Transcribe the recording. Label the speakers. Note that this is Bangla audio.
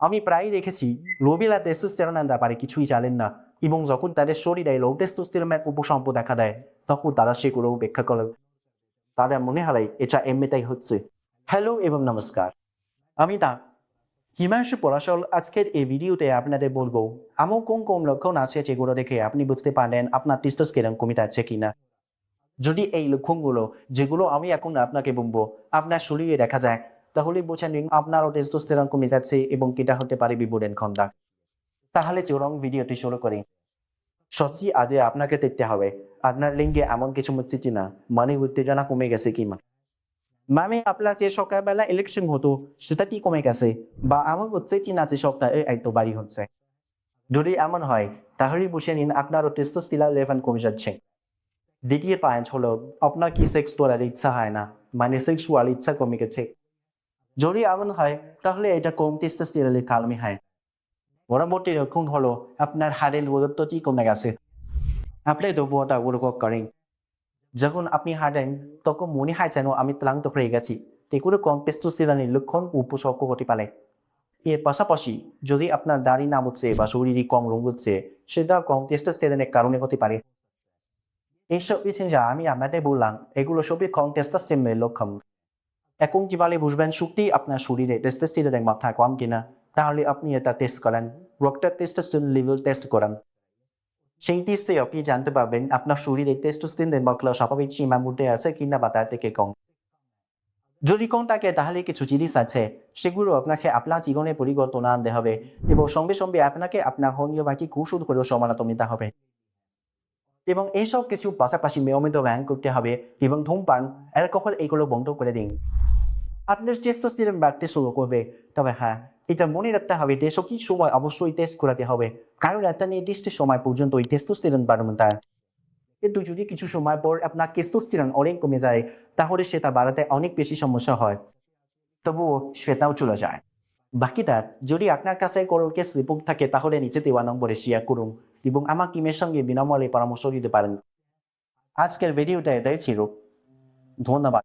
Speaker 1: আমি প্রায়ই দেখেছি রোগীরা টেস্টোস্টেরনের ব্যাপারে কিছুই জানেন না এবং যখন তাদের শরীরে লো টেস্টোস্টেরনের উপসম্প দেখা দেয়, তখন তারা সেগুলো উপেক্ষা করে। তাদের মনে হয় এটা এমনিতেই হচ্ছে। হ্যালো এবং নমস্কার। আমি তা হিমাংশু পরাশল আজকের এই ভিডিওতে আপনাদের বলব এমন কোন কোন লক্ষণ আছে যেগুলো দেখে আপনি বুঝতে পারেন আপনার টেস্টোস্টেরন কমে যাচ্ছে কিনা? যদি এই লক্ষণগুলো, যেগুলো আমি এখন আপনাকে বলব, আপনার শরীরে দেখা যায় তাহলে বোঝেন আপনারও টেস্টোস্টেরন কমে যাচ্ছে এবং এটা হতে পারে বিবরণ খন্দা তাহলে চরম ভিডিওটি শুরু করি। সত্যি আগে আপনাকে দেখতে হবে, আপনার লিঙ্গে এমন কিছু হচ্ছে কিনা? মানে উত্তেজনা কমে গেছে কিনা মানে আপনার যে সকালবেলা ইলেকশন হতো, সেটা কি কমে গেছে? বা এমন হচ্ছে কিনা যে সপ্তাহে একটু বাড়ি হচ্ছে? যদি এমন হয়, তাহলে বসে নিন আপনারও টেস্টোস্টেরন লেভেল কমে যাচ্ছে। দ্বিতীয় পয়েন্ট হলো, আপনার কি সেক্স তোলার ইচ্ছা হয় না? মানে সেক্সুয়াল ইচ্ছা কমে গেছে। যদি এমন হয়, তাহলে এটা কম টেস্টোস্টেরনের কারণে হয়। পরবর্তী লক্ষণ হলো আপনার হাড়ের দূরত্বটি কমে গেছে। আপনি দুর্বলতা অনুভব করেন। যখন আপনি হাঁটেন, তখন মনে হয় যেন আমি ক্লান্ত হয়ে গেছি। এগুলো কম টেস্টোস্টেরনের লক্ষণ উপসর্গ হতে পারে। এর পাশাপাশি যদি আপনার দাড়ি না হচ্ছে বা শরীরে কম রং হচ্ছে, সেটা কম টেস্টোস্টেরনের কারণে হতে পারে। এইসব বিষয় যা আমি আপনাদের বললাম, এগুলো সবই কম টেস্টোস্টেরনের লক্ষণ। এখন কীভাবে বুঝবেন, সত্যি আপনার শরীরে টেস্টোস্টেরনের মাত্রা কম কিনা, তাহলে আপনি এটা টেস্ট করেন। রক্তের টেস্টোস্টেরন লেভেল টেস্ট করেন। সেই টেস্টে আপনি জানতে পারবেন, আপনার শরীরে টেস্টোস্টেরনের মাত্রা স্বাভাবিক সীমার মধ্যে আছে কিনা বা তার থেকে কম। যদি কম থাকে তাহলে কিছু জিনিস আছে, সেগুলো আপনাকে আপনার জীবনে পরিবর্তন আনতে হবে এবং সঙ্গে সঙ্গে আপনাকে আপনার হোমিওপ্যাথি কৌশল করেও সমানত নিতে হবে। এবং এইসব কিছু পাশাপাশি নিয়মিত ব্যায়াম করতে হবে এবং ধূমপান, অ্যালকোহল এগুলো বন্ধ করে দিন। আপনার টেস্টোস্টেরন বাড়তে শুরু করবে। তবে হ্যাঁ এটা মনে রাখতে হবে যে সঠিক সময় অবশ্যই টেস্ট করাতে হবে। কারণ একটা নির্দিষ্ট সময় পর্যন্ত ওই টেস্টোস্টেরন তার কিন্তু যদি কিছু সময় পর আপনার টেস্টোস্টেরন অনেক কমে যায়, তাহলে সেটা বাড়াতে অনেক বেশি সমস্যা হয়। তবুও সেটাও চলে যায়। বাকিটা যদি আপনার কাছে কোনো কেস রিপোর্ট থাকে, তাহলে নিচে দেওয়া নম্বরে শেয়ার করুন এবং আমার টিমের সঙ্গে বিনামূল্যে পরামর্শ দিতে পারেন। আজকের ভিডিওটা এটাই ছিল। ধন্যবাদ।